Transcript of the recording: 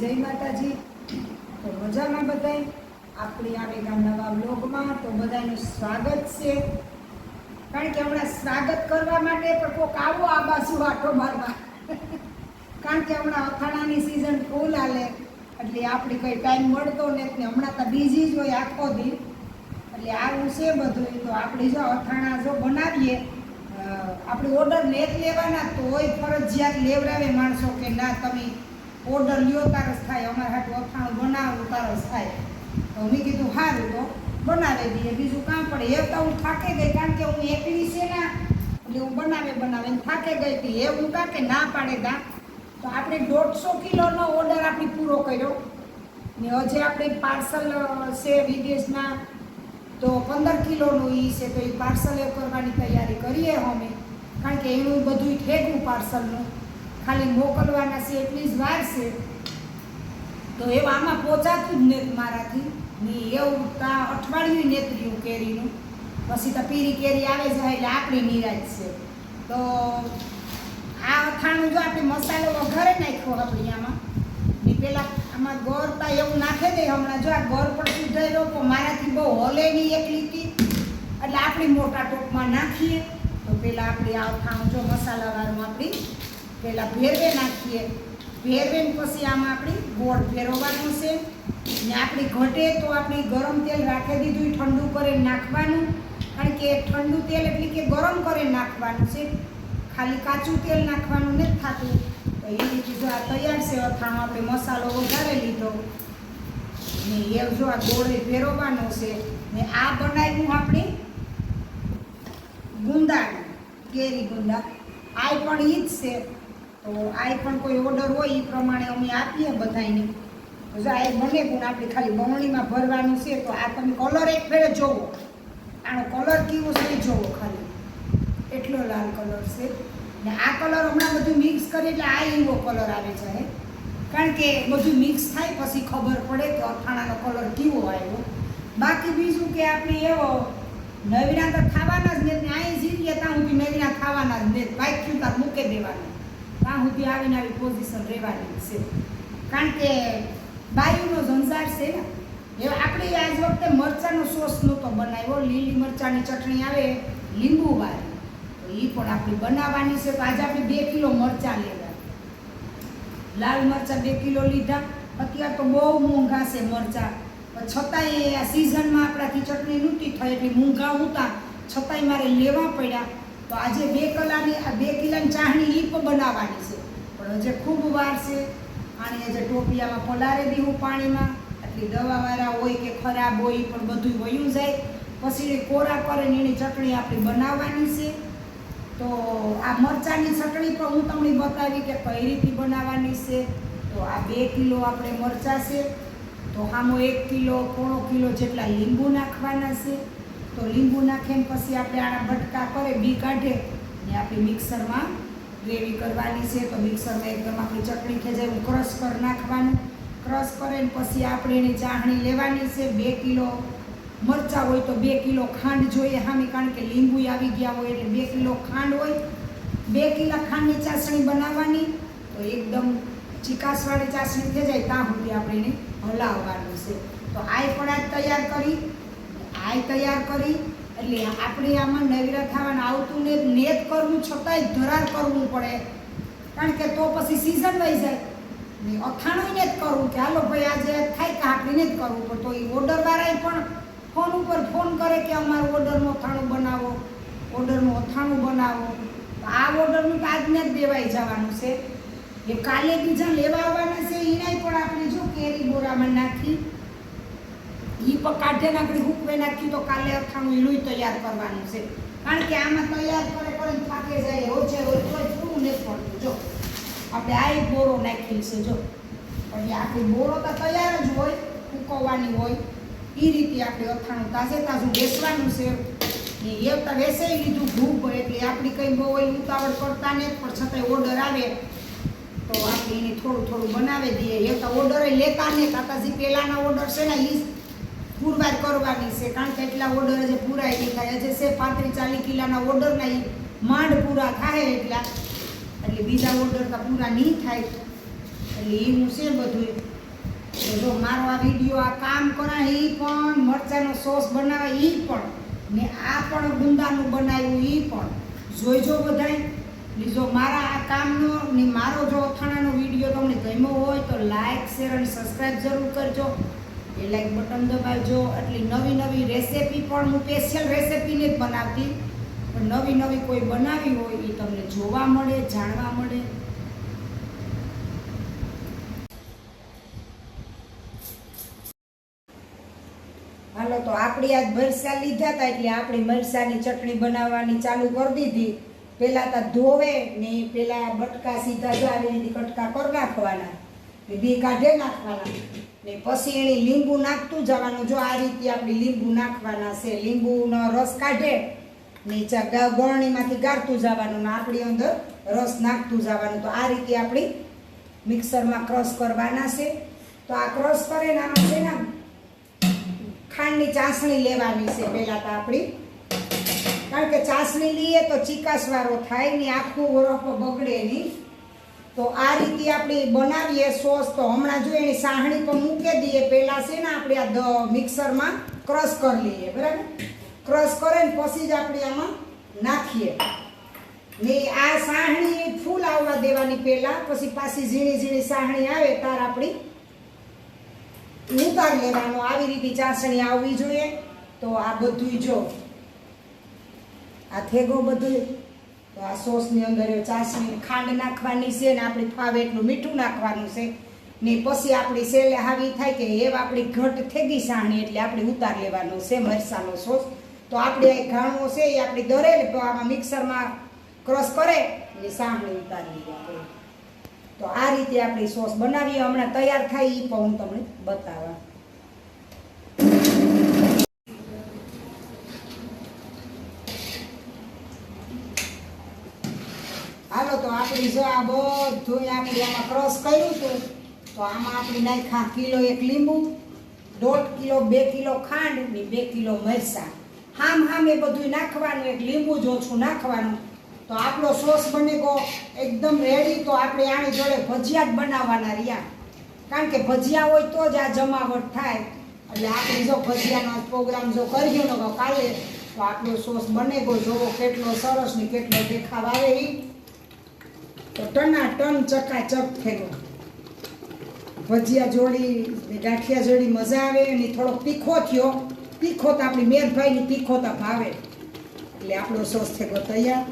જય માતાજી. તો મજામાં બધાય? આપણી આવે નવા બ્લોગમાં તો બધાનું સ્વાગત છે. કારણ કે હમણાં સ્વાગત કરવા માટે પણ કોક આવો આ બાજુ આટો મારવા. કારણ કે હમણાં અથાણાની સિઝન ફૂલ હાલે. એટલે આપણે કંઈ ટાઈમ મળતો ને હમણાં તો બીજી જ હોય આખો દી એટલે આવું છે બધું તો આપણે જો અથાણા જો બનાવીએ આપણે ઓર્ડર લેત લેવાના તોય ફરજિયાત લેવડાવે માણસો કે ના તમે ઓર્ડર લ્યો, તારસ થાય. અમારે હાટું અથાણું બનાવવું તારસ થાય. તો મેં કીધું સારું તો બનાવી દઈએ. બીજું કામ પડે. એ તો હું થાકે ગઈ, કારણ કે હું એકલી છે ને, એટલે હું બનાવે બનાવે. થાકે ગઈ હતી. એ હું કાં કે ના પાડે ગા. તો આપણે દોઢસો કિલોનો ઓર્ડર આપણે પૂરો કર્યો. ને હજી આપણે પાર્સલ છે વિદેશના. તો પંદર કિલોનું એ છે. તો એ પાર્સલ એ કરવાની તૈયારી કરીએ અમે. કારણ કે એનું બધું ઠેકવું પાર્સલનું. ખાલી મોકલવાના છે એટલી જ વાર છે. તો એવું આમાં પહોંચાતું જ નથી મારાથી. ને એવું તા અઠવાડિયું નેતર્યું કેરીનું. પછી તો પીરી કેરી આવે જાય એટલે આપણી નિરાજ છે. તો આ અથાણું જો આપણે મસાલો વઘારે નાખ્યો આપણે આમાં ને પેલા આમાં ગોળતા એવું નાખે દે હમણાં જો આ ગોર પણ સુધાર્યો તો મારાથી બહુ હલે નહીં એક લીટી એટલે આપણી મોટા ટોપમાં નાખીએ. તો પેલા આપણે આ અથાણું જો મસાલાવાળું આપણી પેલા ભેરવે નાખીએ. ભેરવે પછી આમાં આપણી ગોળ ફેરવવાનું છે. ને આપણી ઘટે તો આપણે ગરમ તેલ રાખી દીધું ઠંડુ કરે નાખવાનું. કારણ કે ઠંડુ તેલ એટલે કે ગરમ કરે નાખવાનું છે. ખાલી કાચું તેલ નાખવાનું નથી થતું. તો એ રીતે આ તૈયાર છે, અથાણું આપણે મસાલો વઘારે લીધો. ને એ જો આ ગોળે ફેરવવાનો છે. ને આ બનાવ્યું આપણે ગુંદા કેરી ગુંદા. આ પણ ઈ જ છે. તો આ પણ કોઈ ઓર્ડર હોય એ પ્રમાણે અમે આપીએ બધાને જો આ બને પણ આપણે ખાલી બમણીમાં ભરવાનું છે, તો આ તમે કલર એક ફેરે જોવો. આનો કલર કેવો છે જોવો ખાલી. એટલો લાલ કલર છે. ને આ કલર હમણાં બધું મિક્સ કરી, એટલે આ એવો કલર આવે છે કારણ કે બધું મિક્સ થાય, પછી ખબર પડે કે અથાણાનો કલર કેવો આવ્યો. બાકી બીજું કે આપણે એવો, નવીના તો ખાવાના જ ને અહીં જીરીએ ત્યાં હું નવીના ખાવાના જ નહીં બાઈક ક્યુ ત્યાં મૂકી દેવાનું. ત્યાં સુધી આવીને આવી પોઝિશન રહેવાની છે કારણ કે બાયુનો ઝંઝાર છે ને એ આપણે આજ વખતે મરચાંનો સોસ નહોતો બનાવ્યો લીલી મરચાંની ચટણી આવે લીંબુવાળી તો એ પણ આપણે બનાવવાની છે તો આજે આપણે બે કિલો મરચાં લેવા લાલ મરચાં બે કિલો લીધા અત્યારે તો બહુ મોંઘા છે મરચાં છતાંય આ સિઝનમાં આપણાથી ચટણી નહોતી થઈ એટલે મોંઘા હતા છતાંય મારે લેવા પડ્યા તો આજે બે કલાની આ બે કિલાની પણ બનાવવાની છે. પણ હજે ખૂબ વાર છે આને હજે ટોપિયામાં પલારી દીધું પાણીમાં એટલી દવાવાળા હોય કે ખરાબ હોય પણ બધું વયું જાય. પછી કોરા કરે ને એની ચટણી આપણે બનાવવાની છે. તો આ મરચાંની ચટણી પણ હું તમને બતાવી કે કઈ રીતે બનાવવાની છે. તો આ બે કિલો આપણે મરચાં છે. તો આમો એક કિલો, પોણો કિલો જેટલા લીંબુ નાખવાના છે. તો લીંબુ નાખીને પછી આપણે આના ભટકા કરે, બી કાઢે ને આપણે મિક્સરમાં ગ્રેવી કરવાની છે, તો મિક્સરમાં એકદમ આપણી ચટણી થઈ જાય ક્રશ કરી નાખવાનું. ક્રશ કરીને પછી આપણે એની ચાહણી લેવાની છે, બે કિલો મરચાં હોય તો બે કિલો ખાંડ જોઈએ સામે કારણ કે લીંબુ આવી ગયા હોય એટલે બે કિલો ખાંડ હોય. બે કિલો ખાંડની ચાસણી બનાવવાની, તો એકદમ ચીકાસવાળી ચાસણી થઈ જાય ત્યાં સુધી આપણે એને હલાવવાનું છે. તો આય પણ આજ તૈયાર કરી, આય તૈયાર કરી એટલે આપણે આમાં નવીરા થવાનું આવતું ને નેત કરવું છતાંય ધરાર કરવું પડે. કારણ કે તો પછી સિઝન વહી જાય. ને અથાણું ને જ કરવું કે હાલો ભાઈ આજે થાય કે આપણે જ કરવું. પણ તો એ ઓર્ડરવાળાએ પણ ફોન ઉપર ફોન કરે કે અમારું ઓર્ડરનું અથાણું બનાવો ઓર્ડરનું અથાણું બનાવો. આ ઓર્ડરનું આજને જ દેવાઈ જવાનું છે. એ કાલે બીજા લેવા આવવાના છે એનાય પણ આપણે જો કેરી બોરામાં નાખી એ પણ કાઢે ને નાખી હુકવે નાખ્યું તો કાલે અથાણું ઈલું તૈયાર કરવાનું છે. કારણ કે આમાં તૈયાર કરે કરે થાકે જાય હોય રોજ તોય પૂરું નથી પડતું. જો, આપણે આ બોરો નાખીએ છે જો. પછી આખી બોરો તો તૈયાર જ હોય, ઉકવવાની હોય. એ રીતે આપણે અથાણું તાજે તાજું બેસવાનું છે. એ તો વેસાઈ લીધું ધૂપ એટલે આપણી કંઈ બહુ ઉતાવળ કરતા ને પણ છતાંય ઓર્ડર આવે. તો આપણે એને થોડું થોડું બનાવી દઈએ. એ તો ઓર્ડર લેતા ને કાકાજી પહેલાંના ઓર્ડર છે ને એ પુરવાર કરવાની છે. કારણ કે એટલા ઓર્ડર હજી પૂરાય નહીં થાય. હજી છે પાંત્રીસ ચાલીસ કિલ્લાના ઓર્ડરના માંડ પૂરા થાય એટલા. એટલે બીજા ઓર્ડર તો પૂરા નહીં થાય. એટલે એનું છે બધું. જો મારો આ વીડિયો આ કામ કરા એ પણ, મરચાંનો સોસ બનાવે એ પણ. ને આ પણ ગુંદાનું બનાવ્યું એ પણ. જોઈજો બધાય. ને જો મારા આ કામનો ને મારો જો અથાણાનો વીડિયો તમને ગમ્યો હોય તો લાઈક શેર અને સબસ્ક્રાઈબ જરૂર કરજો. એ લાઈક બટન દબાવજો. એટલી નવી નવી રેસીપી પણ હું સ્પેશિયલ રેસીપીને જ બનાવતી. પણ નવી નવી કોઈ બનાવી હોય એ તમને જોવા મળે, જાણવા મળે. હાલો, તો આપણી આજ મરસા લીધા હતા એટલે આપણી મરસાની ચટણી બનાવવાની ચાલુ કરી દીધી. પહેલાં તો ધોવે ને પેલા બટકા સીધા જો આવી કટકા કરી નાખવાના. બી કાઢે નાખવાના. ને પછી એને લીંબુ નાખતું જવાનું. જો આ રીતે આપણે લીંબુ નાખવાના છે, લીંબુનો રસ કાઢે, ને ગળણીમાંથી ગાળતું જવાનું ને આપણી અંદર રસ નાખતું જવાનું. તો આ રીતે આપણી મિક્સરમાં ક્રશ કરવાના છે. તો આ ક્રશ કરે ને આમાં છે ને ખાંડની ચાસણી લેવાની છે. પહેલાં તો આપણી, કારણ કે ચાસણી લઈએ તો ચીકાસવાળો થાય ને આખું વરફ બગડે નહીં. તો આ રીતે આપણે બનાવીએ સોસ, તો હમણાં જો એની સાહણી પર મૂકી દઈએ. પહેલાં છે ને આપણે આ મિક્સરમાં ક્રશ કરી લઈએ, બરાબર? ક્રશ કરે ને પછી જ આપણે આમાં નાખીએ. ને આ સાહણી ફૂલ આવવા દેવાની પહેલાં, પછી પાછી ઝીણી ઝીણી સાહણી આવે તાર આપણી ઉતાર લેવાનો. આવી રીતે ચાસણી આવવી જોઈએ. તો આ બધું જો, આ થેગો બધું આ સોસની અંદર ચાસણી ખાંડ નાખવાની છે ને આપણી ફાવે એટલું મીઠું નાખવાનું છે. ને પછી આપણી સેલે હાવી થાય કે એવા આપણી ઘટ થેગી સાણી એટલે આપણે ઉતાર લેવાનો છે મરસાનો સોસ. તો આપણે આ ઘાણો છે એ આપણી દરે આમાં મિક્સરમાં ક્રશ કરે ને સાહણી ઉતારી આપણે. તો આ રીતે આપણી સોસ બનાવીએ. હમણાં તૈયાર થાય એ પણ હું તમને બતાવવા. હાલો, તો આપણી જો આ બધું આપણે આમાં ક્રોસ કર્યું હતું તો આમાં આપણી નાખા કિલો એક લીંબુ, દોઢ કિલો, બે કિલો ખાંડ ને બે કિલો મરચાં. હામ હામ એ બધું નાખવાનું, એક લીંબુ જ ઓછું નાખવાનું. તો આપણો સોસ બની ગયો એકદમ રેડી તો આપણે આની જોડે ભજીયા જ બનાવવાના રહ્યા. કારણ કે ભજીયા હોય તો જ આ જમાવટ થાય. એટલે આપણે જો ભજીયાનો પ્રોગ્રામ જો કરીએ ને કાલે, તો આપણો સોસ બને ગયો. જોવો કેટલો સરસ ને કેટલો દેખાવ આવે એ તો ટના ટન ચકાચક થયો. ભજીયા જોડી ને ગાંઠિયા જોડી મજા આવે એની થોડો તીખો થયો. તીખો તો આપણી મેરભાઈની તીખો તો ભાવે. એટલે આપણો સોસ થયો તૈયાર.